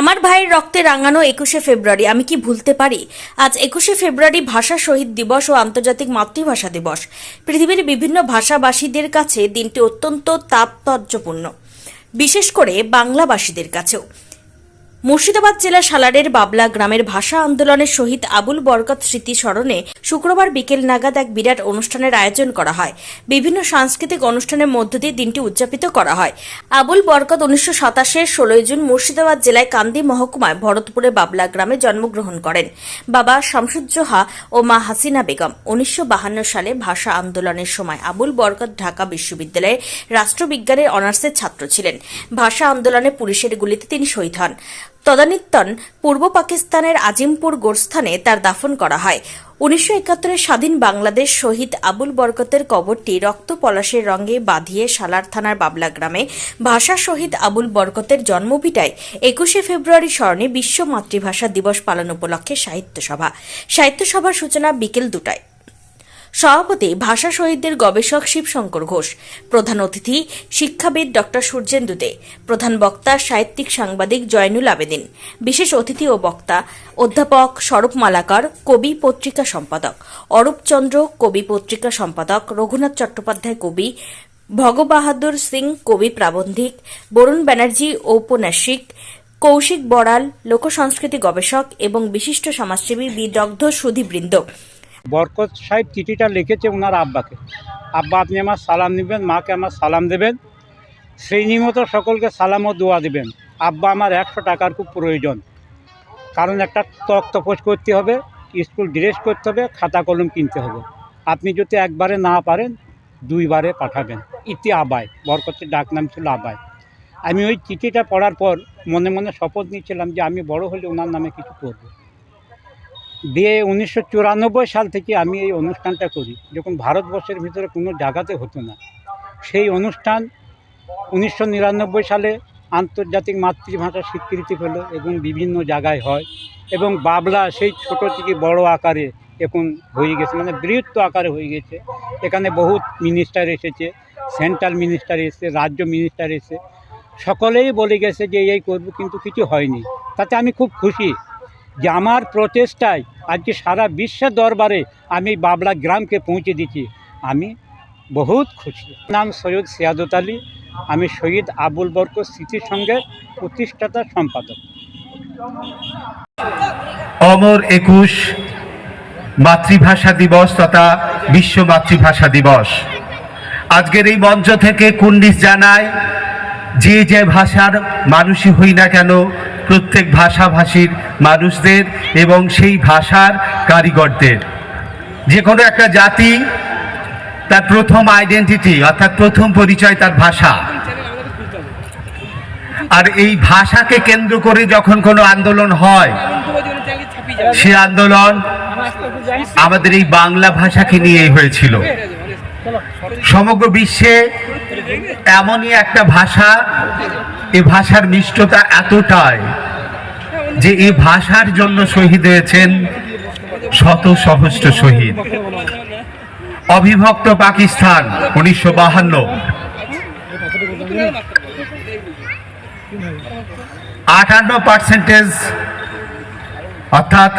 আমার ভাইয়ের রক্তে রাঙানো একুশে ফেব্রুয়ারি, আমি কি ভুলতে পারি? আজ একুশে ফেব্রুয়ারি ভাষা শহীদ দিবস ও আন্তর্জাতিক মাতৃভাষা দিবস। পৃথিবীর বিভিন্ন ভাষাবাসীদের কাছে দিনটি অত্যন্ত তাৎপর্যপূর্ণ, বিশেষ করে বাংলাবাসীদের কাছেও। মুর্শিদাবাদ জেলা সালারের বাবলা গ্রামের ভাষা আন্দোলনের শহীদ আবুল বরকত স্মৃতি স্মরণে শুক্রবার বিকেল নাগাদ এক বিরাট অনুষ্ঠানের আয়োজন করা হয়। বিভিন্ন সাংস্কৃতিক অনুষ্ঠানের মধ্য দিয়ে দিনটি উদযাপিত করা হয়। আবুল বরকত উনিশশো সাতাশের ষোলোই জুন মুর্শিদাবাদ জেলায় কান্দি মহকুমায় ভরতপুরে বাবলা গ্রামে জন্মগ্রহণ করেন। বাবা শামসুজ্জোহা ও মা হাসিনা বেগম উনিশশো সালে ভাষা আন্দোলনের সময় আবুল বরকত ঢাকা বিশ্ববিদ্যালয়ে রাষ্ট্রবিজ্ঞানের অনার্সের ছাত্র ছিলেন। ভাষা আন্দোলনে পুলিশের গুলিতে তিনি শহীদ হন। তদানীন্তন পূর্ব পাকিস্তানের আজিমপুর গোরস্থানে তার দাফন করা হয়। উনিশশো একাত্তরের স্বাধীন বাংলাদেশ শহীদ আবুল বরকতের কবরটি রক্ত পলাশের রঙে বাঁধিয়ে সালার থানার বাবলা গ্রামে ভাষা শহীদ আবুল বরকতের জন্মভিটায় একুশে ফেব্রুয়ারি স্মরণে বিশ্ব মাতৃভাষা দিবস পালন উপলক্ষে সাহিত্য সভা। সাহিত্য সভার সূচনা বিকেল দুটায়। সভাপতি ভাষা শহীদদের গবেষক শিবশঙ্কর ঘোষ, প্রধান অতিথি শিক্ষাবিদ ডক্টর সূর্যেন্দু দে, প্রধান বক্তা সাহিত্যিক সাংবাদিক জয়নুল আবেদিন, বিশেষ অতিথি ও বক্তা অধ্যাপক স্বরূপ মালাকার, কবি পত্রিকা সম্পাদক অরূপ চন্দ্র, কবি পত্রিকা সম্পাদক রঘুনাথ চট্টোপাধ্যায় কবি, ভগবাহাদুর সিং কবি প্রাবন্ধিক, বরুণ ব্যানার্জি ঔপন্যাসিক, কৌশিক বড়াল, লোকসংস্কৃতি গবেষক এবং বিশিষ্ট সমাজসেবী বিদগ্ধ সুধীবৃন্দ। বরকত সাহেব চিঠিটা লিখেছে ওনার আব্বাকে। আব্বা, আপনি আমার সালাম নেবেন, মাকে আমার সালাম দেবেন, সেই নিয়মিত সকলকে সালাম ও দোয়া দেবেন। আব্বা, আমার একশো টাকার খুব প্রয়োজন। কারণ একটা তক তপস করতে হবে, স্কুল ড্রেস করতে হবে, খাতা কলম কিনতে হবে। আপনি যদি একবারে না পারেন, দুইবারে পাঠাবেন। ইতি আবায়, বরকতের ডাক নাম ছিল আবায়। আমি ওই চিঠিটা পড়ার পর মনে মনে শপথ নিয়েছিলাম যে আমি বড় হলে ওনার নামে কিছু করব। দিয়ে উনিশশো চুরানব্বই সাল থেকে আমি এই অনুষ্ঠানটা করি। যখন ভারতবর্ষের ভিতরে কোনো জায়গাতে হতো না। সেই অনুষ্ঠান উনিশশো নিরানব্বই সালে আন্তর্জাতিক মাতৃভাষা স্বীকৃতি পেল এবং বিভিন্ন জায়গায় হয় এবং বাবলা সেই ছোট থেকে বড় আকারে এখন হয়ে গেছে মানে বৃহত্ত আকারে হয়ে গেছে। এখানে বহুত মিনিস্টার এসেছে সেন্ট্রাল মিনিস্টার এসেছে, রাজ্য মিনিস্টার এসে সকলেই বলে গেছে যে এই করব, কিন্তু কিছু হয়নি। তাতে আমি খুব খুশি। যে আমার প্রচেষ্টায় আজকে সারা বিশ্বের দরবারে আমি বাবলা গ্রামকে পৌঁছে দিচ্ছি আমি বহুত খুশি। নাম সৈয়দ সিয়াদত আলী। আমি শহীদ আবুল বরক সঙ্গে প্রতিষ্ঠাতা সম্পাদক। অমর একুশ মাতৃভাষা দিবস তথা বিশ্ব মাতৃভাষা দিবস। আজকের এই মঞ্চ থেকে কুন্ডিস জানায় যে যে ভাষার মানুষই হই না কেন, প্রত্যেক ভাষাভাষীর মানুষদের এবং সেই ভাষার কারিগরদের। যে কোনো একটা জাতি তার প্রথম আইডেন্টিটি অর্থাৎ প্রথম পরিচয় তার ভাষা। আর এই ভাষাকে কেন্দ্র করে যখন কোনো আন্দোলন হয়, সে আন্দোলন আমাদের এই বাংলা ভাষাকে নিয়ে হয়েছিল। সমগ্র বিশ্বে এমনই একটা ভাষা এ ভাষার মিষ্টতা এতটাই যে এই ভাষার জন্য শহীদ হয়েছেন শত সহস্র শহীদ। অবিভক্ত পাকিস্তান, উনিশশো বাহান্ন। আটান্ন পার্সেন্টেজ অর্থাৎ